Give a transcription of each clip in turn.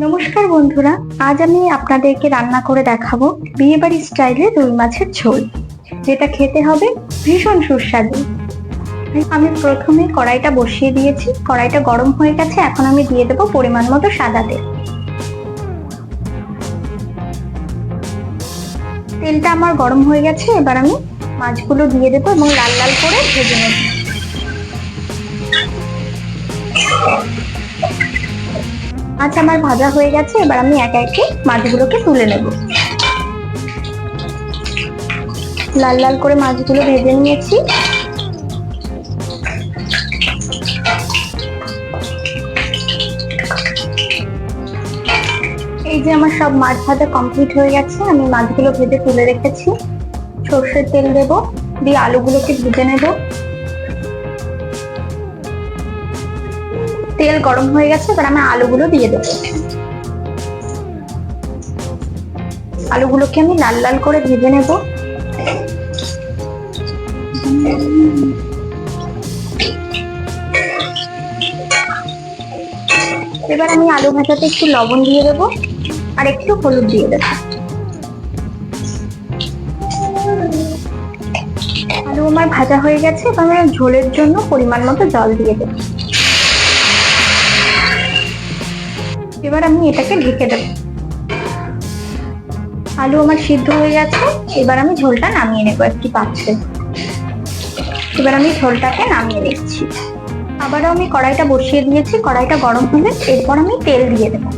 নমস্কার বন্ধুরা, আজ আমি আপনাদেরকে রান্না করে দেখাবো বিয়েবাড়ি স্টাইলে রুই মাছের ঝোল, যেটা খেতে হবে ভীষণ সুস্বাদু। আমি প্রথমে কড়াইটা বসিয়ে দিয়েছি, কড়াইটা গরম হয়ে গেছে, এখন আমি দিয়ে দেবো পরিমাণ মতো সাদা তেল। তেলটা আমার গরম হয়ে গেছে, এবার আমি মাছগুলো দিয়ে দেবো এবং লাল লাল করে ভেজে নেব। মাছ আমার ভাজা হয়ে গেছে, এবার আমি একে একে মাছগুলোকে তুলে নেব। লাল লাল করে মাছগুলো ভেজে নিয়েছি। এই যে আমার সব মাছ ভাজা কমপ্লিট হয়ে গেছে, আমি মাছগুলো ভেজে তুলে রেখেছি। সর্ষের তেল দেবো, দিয়ে আলুগুলোকে ভেজে নেব। তেল গরম হয়ে গেছে, এবার আমি আলুগুলো দিয়ে দেবো। আলুগুলোকে আমি লাল লাল করে ভেজে নেব। এবার আমি আলু ভাজাতে একটু লবণ দিয়ে দেবো, আর একটু হলুদ দিয়ে দেবো। আলু আমার ভাজা হয়ে গেছে, এবার আমি ঝোলের জন্য পরিমাণ মতো জল দিয়ে দেবো। এবার আমি এটাকে ঢেকে দেবো। আলু আমার সিদ্ধ হয়ে গেছে, এবার আমি ঝোলটা নামিয়ে নেব একটি পাত্রে। এবার আমি ঝোলটাকে নামিয়ে নিচ্ছি। আবারও আমি কড়াইটা বসিয়ে দিয়েছি, কড়াইটা গরম হলে এরপর আমি তেল দিয়ে দেবো।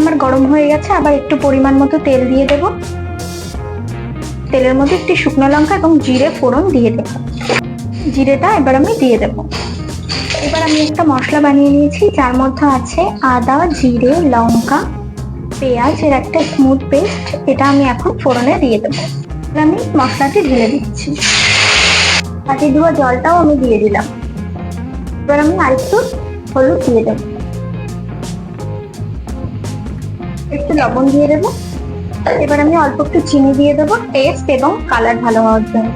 আমার গরম হয়ে গেছে, আবার একটু পরিমাণ মতো তেল দিয়ে দেব। তেলের মধ্যে একটি শুকনো লঙ্কা এবং জিরে ফোড়ন দিয়ে দেবো। জিরেটা এবার আমি দিয়ে দেবো। এবার আমি একটা মশলা বানিয়ে নিয়েছি, যার মধ্যে আছে আদা, জিরে, লঙ্কা, পেঁয়াজ, এর একটা স্মুথ পেস্ট এটা আমি এখন ফোড়নে দিয়ে দেবো। আমি মশলাটি ঢেলে দিচ্ছি। কাটি ধোয়া জলটাও আমি দিয়ে দিলাম। এবার আমি আরেকটু হলুদ দিয়ে দেবো। একটু লবণ দিয়ে দেবো। এবার আমি অল্প একটু চিনি দিয়ে দেবো টেস্ট এবং কালার ভালো হওয়ার জন্য।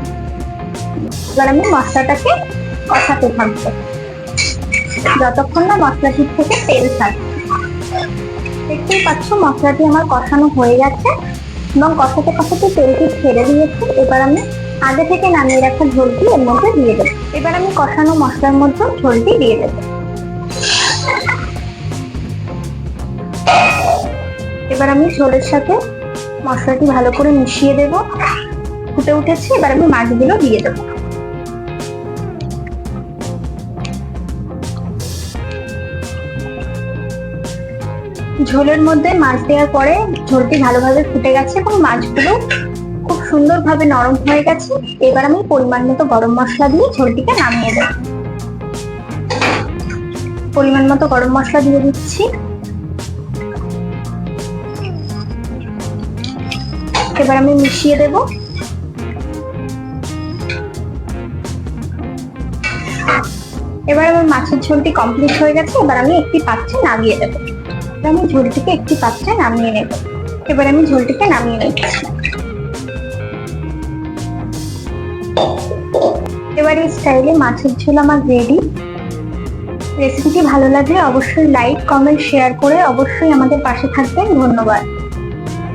এবার আমি মশলাটাকে কষাতে থাকব। যতক্ষণ না মশলাটির থেকে তেল ছাড়ছে দেখতেই পাচ্ছ, মশলাটি আমার কষানো হয়ে গেছে এবং কষাতে কষাতে তেলটি ছেড়ে দিয়েছে। এবার আমি আগে থেকে নামিয়ে রাখা ঝোলটি এর মধ্যে দিয়ে দেবো। এবার আমি কষানো মশলার মধ্যে ঝোলটি দিয়ে দেবো। এবার আমি ঝোলের সাথে মশলাটি ভালো করে মিশিয়ে দেবো। ফুটে উঠেছে, এবার আমি মাছগুলো দিয়ে দেবো। ঝোলের মধ্যে মাছ দেওয়ার পরে ঝোলটি ভালোভাবে ফুটে গেছে এবং মাছগুলো খুব সুন্দরভাবে নরম হয়ে গেছে। এবার আমি পরিমাণ মতো গরম মশলা দিয়ে ঝোলটিকে নামিয়ে দেব পরিমাণ মতো গরম মশলা দিয়ে দিচ্ছি। এবার আমি মিশিয়ে দেব। এবার আমার মাছের ঝোলটি কমপ্লিট হয়ে গেছে। এবার আমি একটি পাত্রে নামিয়ে দেবো। আমি ঝোলটিকে একটি পাত্রে নামিয়ে নেব। এবার আমি ঝোলটিকে নামিয়ে নিচ্ছি এবার এই স্টাইলে মাছের ঝোল আমার রেডি রেসিপিটি ভালো লাগলে অবশ্যই লাইক কমেন্ট শেয়ার করে অবশ্যই আমাদের পাশে থাকবেন। ধন্যবাদ।